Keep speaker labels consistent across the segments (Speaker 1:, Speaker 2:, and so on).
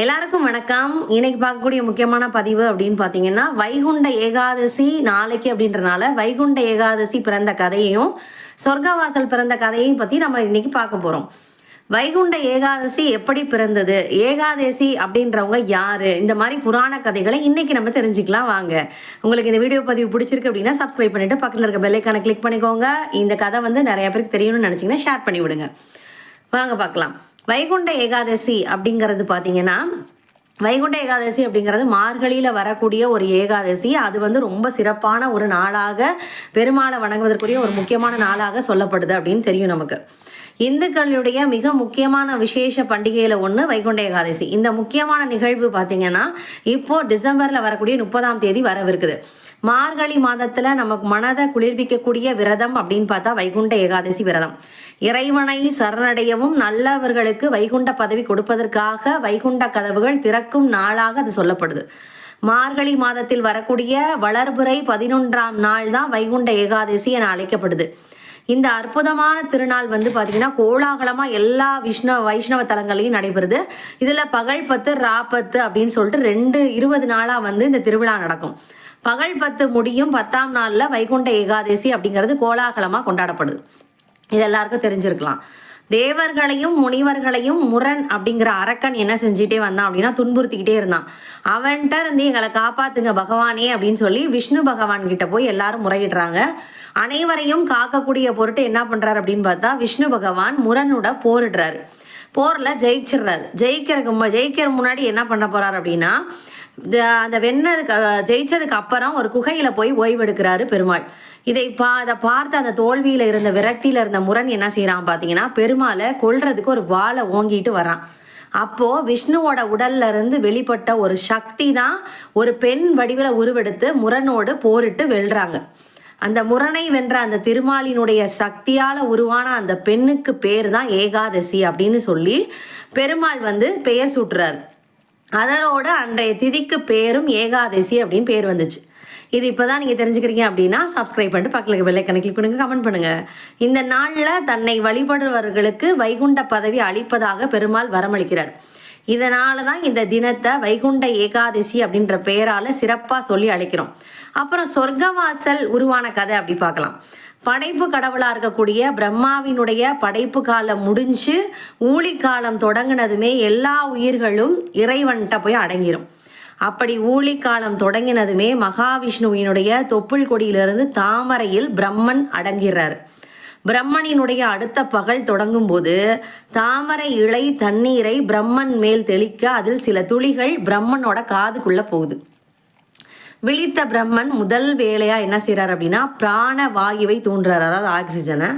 Speaker 1: எல்லாருக்கும் வணக்கம். இன்னைக்கு பார்க்கக்கூடிய முக்கியமான பதிவு அப்படின்னு பார்த்தீங்கன்னா வைகுண்ட ஏகாதசி நாளைக்கு அப்படின்றனால வைகுண்ட ஏகாதசி பிறந்த கதையையும் சொர்க்கவாசல் பிறந்த கதையையும் பற்றி நம்ம இன்னைக்கு பார்க்க போகிறோம் வைகுண்ட ஏகாதசி எப்படி பிறந்தது? ஏகாதசி அப்படின்றவங்க யாரு? இந்த மாதிரி புராண கதைகளை இன்னைக்கு நம்ம தெரிஞ்சுக்கலாம் வாங்க. உங்களுக்கு இந்த வீடியோ பதிவு பிடிச்சிருக்கு அப்படின்னா சப்ஸ்கிரைப் பண்ணிட்டு பக்கத்தில் இருக்க பெல்லைக்கான கிளிக் பண்ணிக்கோங்க. இந்த கதை வந்து நிறைய பேருக்கு தெரியணும்னு நினச்சிங்கன்னா ஷேர் பண்ணி விடுங்க வாங்க பார்க்கலாம். வைகுண்ட ஏகாதசி அப்படிங்கிறது பார்த்தீங்கன்னா வைகுண்ட ஏகாதசி அப்படிங்கிறது மார்கழியில் வரக்கூடிய ஒரு ஏகாதசி. அது வந்து ரொம்ப சிறப்பான ஒரு நாளாக பெருமாளை வணங்குவதற்குரிய ஒரு முக்கியமான நாளாக சொல்லப்படுது அப்படின்னு தெரியும் நமக்கு. இந்துக்களுடைய மிக முக்கியமான விசேஷ பண்டிகையில் ஒன்று வைகுண்ட ஏகாதசி. இந்த முக்கியமான நிகழ்வு பார்த்தீங்கன்னா இப்போது டிசம்பரில் வரக்கூடிய முப்பதாம் தேதி வரவிருக்குது. மார்கழி மாதத்தில் நமக்கு மனதை குளிர்விக்கக்கூடிய விரதம் அப்படின்னு பார்த்தா வைகுண்ட ஏகாதசி விரதம். இறைவனை சரணடையவும் நல்லவர்களுக்கு வைகுண்ட பதவி கொடுப்பதற்காக வைகுண்ட கதவுகள் திறக்கும் நாளாக அது சொல்லப்படுது. மார்கழி மாதத்தில் வரக்கூடிய வளர்புரை பதினொன்றாம் நாள் தான் வைகுண்ட ஏகாதசி என அழைக்கப்படுது. இந்த அற்புதமான திருநாள் வந்து பார்த்தீங்கன்னா கோலாகலமாக எல்லா விஷ்ணு வைஷ்ணவ தலங்களையும் நடைபெறுது. இதில் பகல் பத்து ராப்பத்து அப்படின்னு சொல்லிட்டு ரெண்டு இருபது நாளாக வந்து இந்த திருவிழா நடக்கும். பகல் பத்து முடியும் பத்தாம் நாளில் வைகுண்ட ஏகாதசி அப்படிங்கிறது கோலாகலமாக கொண்டாடப்படுது. இது எல்லாருக்கும் தெரிஞ்சிருக்கலாம். தேவர்களையும் முனிவர்களையும் முரண் அப்படிங்கிற அரக்கன் என்ன செஞ்சுட்டே வந்தான் அப்படின்னா துன்புறுத்திக்கிட்டே இருந்தான். அவன்கிட்ட இருந்து எங்களை காப்பாத்துங்க பகவானே அப்படின்னு சொல்லி விஷ்ணு பகவான் கிட்ட போய் எல்லாரும் முறையிடுறாங்க. அனைவரையும் காக்கக்கூடிய பொருட்டு என்ன பண்றாரு அப்படின்னு பார்த்தா விஷ்ணு பகவான் முரனோட போரிடுறாரு. போரில் ஜெயிச்சிடுறாரு. ஜெயிக்கிறதுக்கு ஜெயிக்கிற முன்னாடி என்ன பண்ண போறாரு அப்படின்னா அந்த வெண்ணதுக்கு ஜெயிச்சதுக்கு அப்புறம் ஒரு குகையில போய் ஓய்வெடுக்கிறாரு பெருமாள். இதை பா அதை பார்த்து அந்த தோல்வியில இருந்த விரக்தியில இருந்த முரண் என்ன செய்யறான் பாத்தீங்கன்னா பெருமாளை கொல்றதுக்கு ஒரு வாழை ஓங்கிட்டு வரான். அப்போ விஷ்ணுவோட உடல்ல இருந்து வெளிப்பட்ட ஒரு சக்தி தான் ஒரு பெண் வடிவில் உருவெடுத்து முரனோடு போரிட்டு வெல்றாங்க. அந்த முரணை வென்ற அந்த திருமாலினுடைய சக்தியால உருவான அந்த பெண்ணுக்கு பேர் தான் ஏகாதசி அப்படின்னு சொல்லி பெருமாள் வந்து பெயர் சூட்டுறாரு. அதனோட அன்றைய திதிக்கு பேரும் ஏகாதசி அப்படின்னு பேர் வந்துச்சு. இது இப்போ தான் நீங்கள் தெரிஞ்சுக்கிறீங்க அப்படின்னா சப்ஸ்கிரைப் பண்ணிட்டு பக்கத்தில் வெள்ளை கணக்கில் பண்ணுங்க கமெண்ட் பண்ணுங்கள் இந்த நாளில் தன்னை வழிபடுபவர்களுக்கு வைகுண்ட பதவி அளிப்பதாக பெருமாள் வரமளிக்கிறார். இதனால தான் இந்த தினத்தை வைகுண்ட ஏகாதசி அப்படின்ற பெயரால் சிறப்பாக சொல்லி அழைக்கிறோம். அப்புறம் சொர்க்கவாசல் உருவான கதை அப்படி பார்க்கலாம். படைப்பு கடவுளாக இருக்கக்கூடிய பிரம்மாவினுடைய படைப்பு காலம் முடிஞ்சு ஊழி காலம் தொடங்கினதுமே எல்லா உயிர்களும் இறைவன்கிட்ட போய் அடங்கிரும். அப்படி ஊழி காலம் தொடங்கினதுமே மகாவிஷ்ணுவினுடைய தொப்புள் கொடியிலிருந்து தாமரையில் பிரம்மன் அடங்கிறார் பிரம்மனினுடைய அடுத்த பகல் தொடங்கும் போது தாமரை இலை தண்ணீரை பிரம்மன் மேல் தெளிக்க அதில் சில துளிகள் பிரம்மனோட காதுக்குள்ள போகுது. விழித்த பிரம்மன் முதல் வேலையாக என்ன செய்கிறார் அப்படின்னா பிராண வாயுவை தூண்டுறார். அதாவது ஆக்சிஜனை.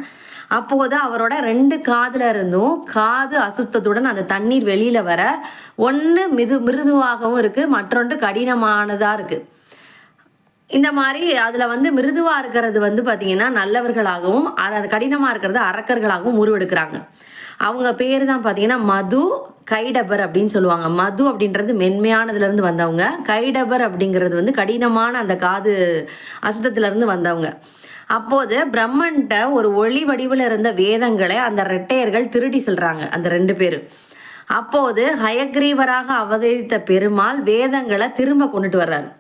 Speaker 1: அப்போது அவரோட ரெண்டு காதில் இருந்தும் காது அசுத்தத்துடன் அந்த தண்ணீர் வெளியில் வர ஒன்று மிது மிருதுவாகவும் இருக்குது மற்றொன்று கடினமானதாக இருக்குது இந்த மாதிரி அதில் வந்து மிருதுவாக இருக்கிறது வந்து பார்த்திங்கன்னா நல்லவர்களாகவும் அது கடினமாக இருக்கிறது அரக்கர்களாகவும் உருவெடுக்கிறாங்க. அவங்க பேர் தான் பார்த்தீங்கன்னா மது கைடபர் அப்படின்னு சொல்லுவாங்க. மது அப்படின்றது மென்மையானதுலேருந்து வந்தவங்க. கைடபர் அப்படிங்கிறது வந்து கடினமான அந்த காது அசுத்தத்துலேருந்து வந்தவங்க. அப்போது பிரம்மன்ட்ட ஒரு ஒளி வடிவில் இருந்த வேதங்களை அந்த ரெட்டையர்கள் திருடி செல்கிறாங்க அந்த ரெண்டு பேர். அப்போது ஹயக்ரீவராக அவதரித்த பெருமாள் வேதங்களை திரும்ப கொண்டுட்டு வர்றாரு.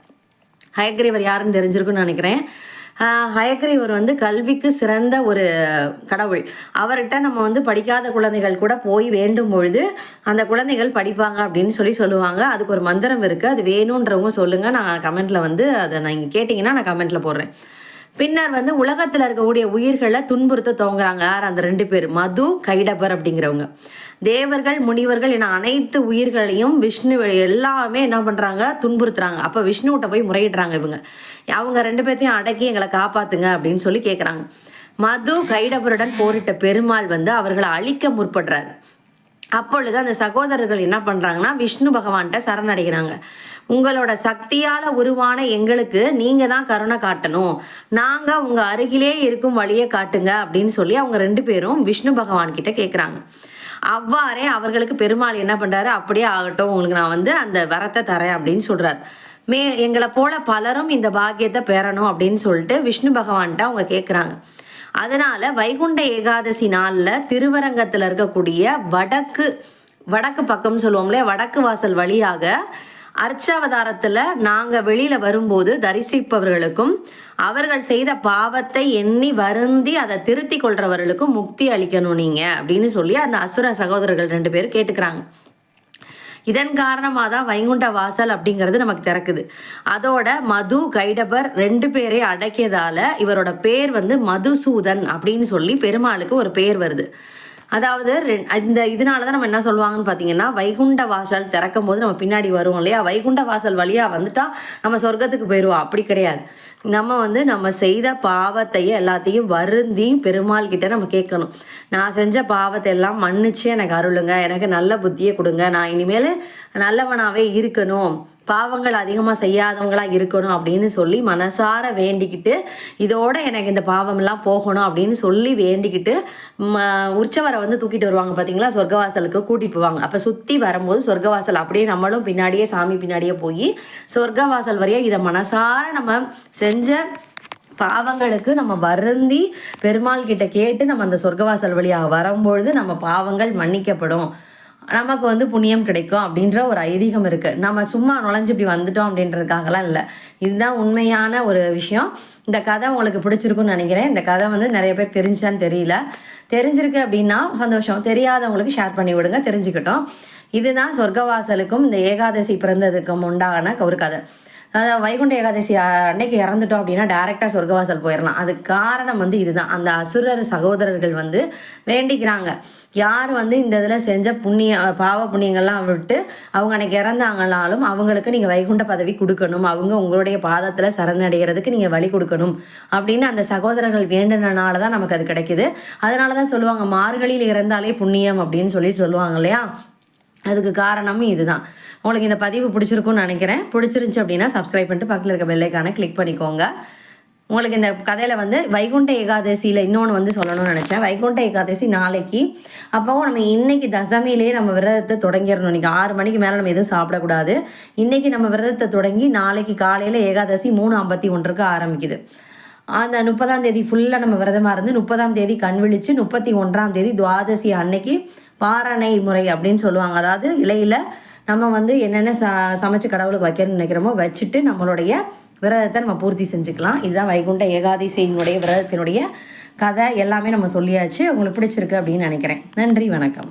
Speaker 1: ஹயக்ரீவர் யாருன்னு தெரிஞ்சிருக்குன்னு நினைக்கிறேன். ஹயக்ரீவர் வந்து கல்விக்கு சிறந்த ஒரு கடவுள். அவர்கிட்ட நம்ம வந்து படிக்காத குழந்தைகள் கூட போய் வேண்டும் பொழுது அந்த குழந்தைகள் படிப்பாங்க அப்படின்னு சொல்லி சொல்லுவாங்க. அதுக்கு ஒரு மந்திரம் இருக்குது அது வேணுன்றவங்க சொல்லுங்கள் நான் கமெண்ட்டில் வந்து அதை நான் கேட்டிங்கன்னா நான் கமெண்ட்டில் போடுறேன். பின்னர் வந்து உலகத்தில் இருக்கக்கூடிய உயிர்களை துன்புறுத்த துவங்குறாங்க. யார்? அந்த ரெண்டு பேர். மது கைடபர் அப்படிங்கிறவங்க. தேவர்கள் முனிவர்கள் என அனைத்து உயிர்களையும் விஷ்ணு எல்லாமே என்ன பண்ணுறாங்க துன்புறுத்துறாங்க. அப்போ விஷ்ணுகிட்ட போய் முறையிடுறாங்க இவங்க. அவங்க ரெண்டு பேர்த்தையும் அடக்கி எங்களை காப்பாற்றுங்க அப்படின்னு சொல்லி கேட்குறாங்க மது கைடபருடன் போரிட்ட பெருமாள் வந்து அவர்களை அழிக்க முற்படுறாரு. அப்பொழுது அந்த சகோதரர்கள் என்ன பண்ணுறாங்கன்னா விஷ்ணு பகவான்கிட்ட சரணடைகிறாங்க. உங்களோட சக்தியால் உருவான எங்களுக்கு நீங்கள் தான் கருணை காட்டணும். நாங்கள் உங்கள் அருகிலே இருக்கும் வழியை காட்டுங்க அப்படின்னு சொல்லி அவங்க ரெண்டு பேரும் விஷ்ணு பகவான்கிட்ட கேட்குறாங்க அவ்வாறே அவர்களுக்கு பெருமாள் என்ன பண்ணுறாரு அப்படியே ஆகட்டும் உங்களுக்கு நான் வந்து அந்த வரத்தை தரேன் அப்படின்னு சொல்கிறார் மே எங்களை போல பலரும் இந்த பாக்கியத்தை பெறணும் அப்படின்னு சொல்லிட்டு விஷ்ணு பகவான்கிட்ட அவங்க கேட்குறாங்க அதனால் வைகுண்ட ஏகாதசி நாளில் திருவரங்கத்தில் இருக்கக்கூடிய வடக்கு வடக்கு பக்கம் சொல்லுவோம் வடக்கு வாசல் வழியாக அர்ச்சாவதாரத்தில் நாங்கள் வெளியில் வரும்போது தரிசிப்பவர்களுக்கும் அவர்கள் செய்த பாவத்தை எண்ணி வருந்தி அதை திருத்தி கொள்றவர்களுக்கும் முக்தி அளிக்கணும் நீங்கள் அப்படின்னு சொல்லி அந்த அசுர சகோதரர்கள் ரெண்டு பேரும் கேட்டுக்கிறாங்க. இதன் காரணமாக தான் வைகுண்ட வாசல் அப்படிங்கிறது நமக்கு திறக்குது. அதோட மது கைடபர் ரெண்டு பேரை அடக்கியதால் இவரோட பேர் வந்து மதுசூதன் அப்படின்னு சொல்லி பெருமாளுக்கு ஒரு பேர் வருது. அதாவது இந்த இதனால தான் நம்ம என்ன சொல்லுவாங்கன்னு பார்த்தீங்கன்னா வைகுண்ட வாசல் திறக்கும் போது நம்ம பின்னாடி வருவோம் இல்லையா? வைகுண்ட வாசல் வழியாக வந்துட்டால் நம்ம சொர்க்கத்துக்கு போயிடுவோம் அப்படி கிடையாது. நம்ம வந்து நம்ம செய்த பாவத்தையும் எல்லாத்தையும் வருந்தி பெருமாள் கிட்ட நம்ம கேட்கணும். நான் செஞ்ச பாவத்தை எல்லாம் மன்னிச்சு எனக்கு அருளுங்க. எனக்கு நல்ல புத்தியை கொடுங்க. நான் இனிமேல் நல்லவனாகவே இருக்கணும். பாவங்கள் அதிகமாக செய்யாதவங்களாக இருக்கணும் அப்படின்னு சொல்லி மனசார வேண்டிக்கிட்டு இதோட எனக்கு இந்த பாவம்லாம் போகணும் அப்படின்னு சொல்லி வேண்டிக்கிட்டு ம, உற்சவரை வந்து தூக்கிட்டு வருவாங்க பார்த்தீங்களா சொர்க்கவாசலுக்கு கூட்டிகிட்டு போவாங்க. அப்போ சுற்றி வரும்போது சொர்க்கவாசல் அப்படியே நம்மளும் பின்னாடியே சாமி பின்னாடியே போய் சொர்க்கவாசல் வரைய இதை மனசார நம்ம செஞ்ச பாவங்களுக்கு நம்ம வருந்தி பெருமாள் கிட்ட கேட்டு நம்ம அந்த சொர்க்கவாசல் வழியாக வரும்பொழுது நம்ம பாவங்கள் மன்னிக்கப்படும். நமக்கு வந்து புண்ணியம் கிடைக்கும் அப்படின்ற ஒரு ஐதீகம் இருக்குது நம்ம சும்மா நுழைஞ்சு இப்படி வந்துட்டோம் அப்படின்றதுக்காகலாம் இல்லை. இதுதான் உண்மையான ஒரு விஷயம். இந்த கதை உங்களுக்கு பிடிச்சிருக்குன்னு நினைக்கிறேன். இந்த கதை வந்து நிறைய பேர் தெரிஞ்சான்னு தெரியல. தெரிஞ்சிருக்கு அப்படின்னா சந்தோஷம். தெரியாதவங்களுக்கு ஷேர் பண்ணி விடுங்க. தெரிஞ்சுக்கிட்டோம். இதுதான் சொர்க்கவாசலுக்கும் இந்த ஏகாதசி பிறந்ததுக்கும் உண்டான ஒரு கதை. அதாவது வைகுண்ட ஏகாதசி அன்னைக்கு இறந்துட்டோம் அப்படின்னா டேரெக்டாக சொர்க்கவாசல் போயிடலாம் அதுக்கு காரணம் வந்து இதுதான். அந்த அசுரர் சகோதரர்கள் வந்து வேண்டிக்கிறாங்க. யார் வந்து இந்த இதில் செஞ்ச புண்ணிய பாவ புண்ணியங்கள்லாம் விட்டு அவங்க அன்னைக்கு இறந்தாங்கனாலும் அவங்களுக்கு நீங்கள் வைகுண்ட பதவி கொடுக்கணும். அவங்க உங்களுடைய பாதத்தில் சரணடைகிறதுக்கு நீங்கள் வழி கொடுக்கணும் அப்படின்னு அந்த சகோதரர்கள் வேண்டினனால தான் நமக்கு அது கிடைக்குது. அதனால தான் சொல்லுவாங்க மார்கழியில் இறந்தாலே புண்ணியம் அப்படின்னு சொல்லி சொல்லுவாங்க இல்லையா? அதுக்கு காரணமும் இதுதான். உங்களுக்கு இந்த பதிவு பிடிச்சிருக்கும்னு நினைக்கிறேன். பிடிச்சிருந்துச்சி அப்படின்னா சப்ஸ்கிரைப் பண்ணிட்டு பக்கத்தில் இருக்க பெல்லைக்கான கிளிக் பண்ணிக்கோங்க. உங்களுக்கு இந்த கதையில் வந்து வைகுண்ட ஏகாதசியில் இன்னொன்று வந்து சொல்லணும்னு நினச்சேன். வைகுண்ட ஏகாதசி நாளைக்கு. அப்போவும் நம்ம இன்னைக்கு தசமியிலேயே நம்ம விரதத்தை தொடங்கிடணும். இன்றைக்கி ஆறு மணிக்கு மேலே நம்ம எதுவும் சாப்பிடக்கூடாது. இன்றைக்கி நம்ம விரதத்தை தொடங்கி நாளைக்கு காலையில் ஏகாதசி மூணு ஐம்பத்தி ஒன்றுக்கு ஆரம்பிக்குது. அந்த முப்பதாம் தேதி ஃபுல்லாக நம்ம விரதமாக இருந்து முப்பதாம் தேதி கண் விழித்து முப்பத்தி ஒன்றாம் தேதி துவாதசி அன்னைக்கு பாரணை முறை அப்படின்னு சொல்லுவாங்க. அதாவது இலையில் நம்ம வந்து என்னென்ன ச சமைச்சு கடவுளுக்கு வைக்கணும்னு நினைக்கிறோமோ வச்சுட்டு நம்மளுடைய விரதத்தை நம்ம பூர்த்தி செஞ்சுக்கலாம். இதுதான் வைகுண்ட ஏகாதசியினுடைய விரதத்தினுடைய கதை. எல்லாமே நம்ம சொல்லியாச்சு. உங்களுக்கு பிடிச்சிருக்கு அப்படின்னு நினைக்கிறேன். நன்றி வணக்கம்.